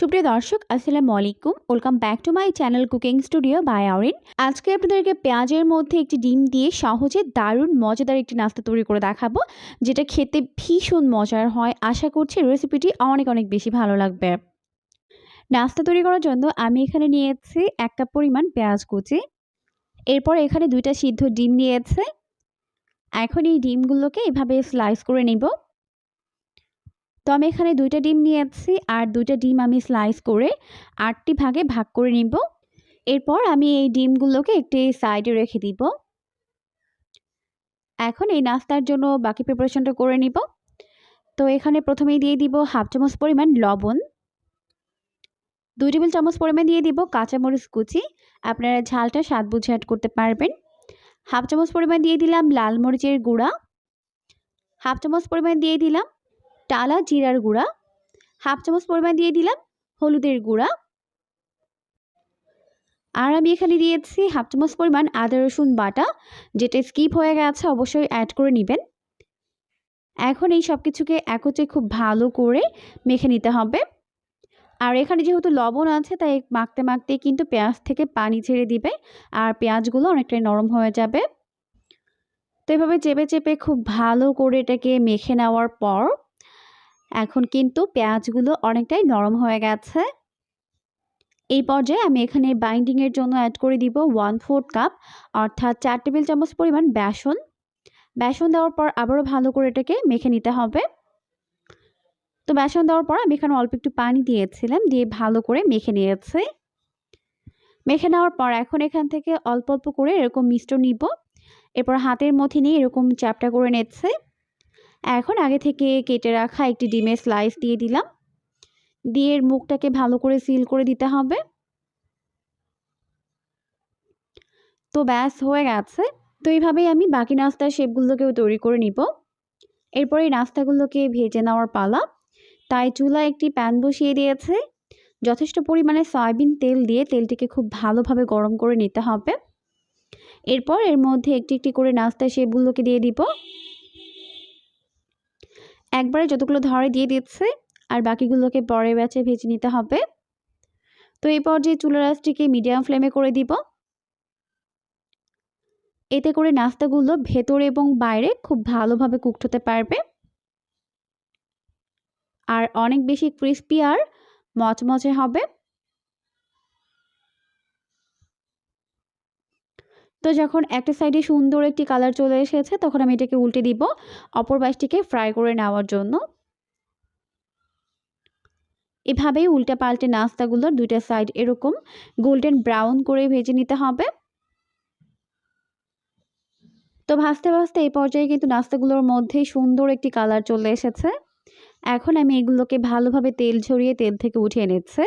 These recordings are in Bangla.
সুপ্রিয় দর্শক, আসসালামু আলাইকুম। Welcome back to my channel cooking studio by Aurin আজকে আপনাদেরকে পেঁয়াজের মধ্যে একটি ডিম দিয়ে সহজে দারুণ মজাদার একটি নাস্তা তৈরি করে দেখাবো, যেটা খেতে ভীষণ মজার হয়। আশা করছি রেসিপিটি অনেক অনেক বেশি ভালো লাগবে। নাস্তা তৈরি করার জন্য আমি এখানে নিয়েছি এক কাপ পরিমাণ পেঁয়াজ কুচি। এরপর এখানে দুইটা সিদ্ধ ডিম নিয়েছে। এখন এই ডিমগুলোকে এভাবে স্লাইস করে নেব। তো আমি এখানে দুইটা ডিম নিয়েছি আর দুইটা ডিম আমি স্লাইস করে আটটি ভাগে ভাগ করে নিব। এরপর আমি এই ডিমগুলোকে একটি সাইডে রেখে দিব। এখন এই নাস্তার জন্য বাকি প্রিপারেশনটা করে নিব। তো এখানে প্রথমেই দিয়ে দিব হাফ চামচ পরিমাণ লবণ। দুই টেবিল চামচ পরিমাণ দিয়ে দিব কাঁচামরিচ কুচি। আপনারা ঝালটা স্বাদ বুঝে অ্যাড করতে পারবেন। হাফ চামচ পরিমাণ দিয়ে দিলাম লাল মরিচের গুঁড়া। হাফ চামচ পরিমাণ দিয়ে দিলাম টালা জিরার গুঁড়া, হাফ চামচ পরিমাণ দিয়ে দিলাম হলুদের গুঁড়া। আর আমি এখানে দিয়েছি হাফ চামচ পরিমাণ আদা রসুন বাটা, যেটা স্কিপ হয়ে গেছে অবশ্যই অ্যাড করে নেবেন। এখন এই সব কিছুকে একত্রে খুব ভালো করে মেখে নিতে হবে। আর এখানে যেহেতু লবণ আছে, তাই মাখতে মাখতে কিন্তু পেঁয়াজ থেকে পানি ছেড়ে দিবে আর পেঁয়াজগুলো অনেকটাই নরম হয়ে যাবে। তো এভাবে চেপে চেপে খুব ভালো করে এটাকে মেখে নেওয়ার পর এখন কিন্তু পেঁয়াজগুলো অনেকটাই নরম হয়ে গেছে। এই পর্যায়ে আমি এখানে বাইন্ডিংয়ের জন্য অ্যাড করে দিব ওয়ান ফোর্থ কাপ অর্থাৎ চার টেবিল চামচ পরিমাণ বেসন। বেসন দেওয়ার পর আবারও ভালো করে এটাকে মেখে নিতে হবে। তো বেসন দেওয়ার পর আমি এখানে অল্প একটু পানি দিয়েছিলাম, দিয়ে ভালো করে মেখে নিয়েছি। মেখে নেওয়ার পর এখন এখান থেকে অল্প অল্প করে এরকম মিষ্টর নিব। এরপর হাতের মধ্যে নিয়ে এরকম চ্যাপটা করে নিচ্ছে। এখন আগে থেকে কেটে রাখা একটি ডিমের স্লাইস দিয়ে দিলাম। দিয়ে মুখটাকে ভালো করে সিল করে দিতে হবে। তো ব্যাস, হয়ে গেছে। তো এইভাবেই আমি বাকি নাস্তার শেপগুলোকেও তৈরি করে নিব। এরপর এই নাস্তাগুলোকে ভেজে নেওয়ার পালা। তাই চুলা একটি প্যান বসিয়ে দিয়েছে। যথেষ্ট পরিমাণে সয়াবিন তেল দিয়ে তেলটিকে খুব ভালোভাবে গরম করে নিতে হবে। এরপর এর মধ্যে একটি একটি করে নাস্তা শেপগুলোকে দিয়ে দিব। একবারে যতগুলো ধরে দিয়ে দিচ্ছে, আর বাকিগুলোকে পরে ব্যাচে ভেজে নিতে হবে। তো এই পর্যায়ে চুলার আঁচটিকে মিডিয়াম ফ্লেমে করে দিব। এতে করে নাস্তাগুলো ভেতরে এবং বাইরে খুব ভালোভাবে কুকড হতে পারবে। আর অনেক বেশি ক্রিস্পি আর মচমচে হবে। তো যখন একটা সাইডে সুন্দর একটি কালার চলে এসেছে, তখন আমি এটাকে উল্টে দিব অপর পাশটিকে ফ্রাই করে নেওয়ার জন্য। এভাবেই উল্টে পাল্টে নাস্তাগুলোর দুইটা সাইড এরকম গোল্ডেন ব্রাউন করে ভেজে নিতে হবে। তো ভাজতে ভাজতে এই পর্যায়ে কিন্তু নাস্তাগুলোর মধ্যেই সুন্দর একটি কালার চলে এসেছে। এখন আমি এগুলোকে ভালোভাবে তেল ঝরিয়ে তেল থেকে উঠিয়ে নিচ্ছে।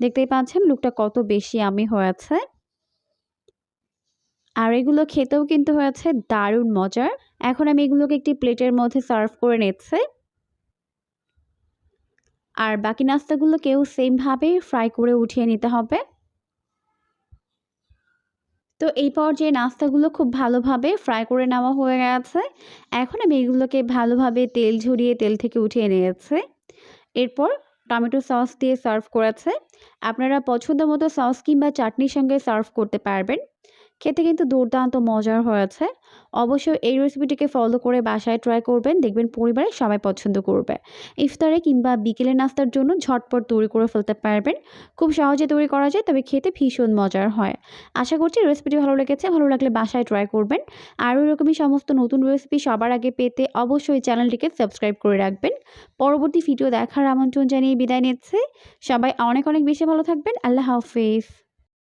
দেখতেই পাচ্ছেন লুকটা কত বেশি আমি হয়েছে। আর এগুলো খেতেও কিন্তু হয়েছে দারুণ মজার। এখন আমি এগুলোকে একটি প্লেটের মধ্যে সার্ভ করে নিচ্ছে। আর বাকি নাস্তাগুলোকেও সেমভাবে ফ্রাই করে উঠিয়ে নিতে হবে। তো এই পর্যায়ে নাস্তাগুলো খুব ভালোভাবে ফ্রাই করে নেওয়া হয়ে গেছে। এখন আমি এগুলোকে ভালোভাবে তেল ঝরিয়ে তেল থেকে উঠিয়ে নিয়েছে। এরপর টমেটো সস দিয়ে সার্ভ করেছে। আপনারা পছন্দ মতো সস কিংবা চাটনির সঙ্গে সার্ভ করতে পারবেন। খেতে কিন্তু দুর্দান্ত মজার হয়েছে। অবশ্যই এই রেসিপিটিকে ফলো করে বাসায় ট্রাই করবেন, দেখবেন পরিবারের সবাই পছন্দ করবে। ইফতারে কিংবা বিকেলে নাস্তার জন্য ঝটপট তৈরি করে ফেলতে পারবেন। খুব সহজে তৈরি করা যায়, তবে খেতে ভীষণ মজার হয়। আশা করছি রেসিপিটি ভালো লেগেছে, ভালো লাগলে বাসায় ট্রাই করবেন। আরও এরকমই সমস্ত নতুন রেসিপি সবার আগে পেতে অবশ্যই চ্যানেলটিকে সাবস্ক্রাইব করে রাখবেন। পরবর্তী ভিডিও দেখার আমন্ত্রণ জানিয়ে বিদায় নিচ্ছে। সবাই অনেক অনেক বেশি ভালো থাকবেন। আল্লাহ হাফিজ।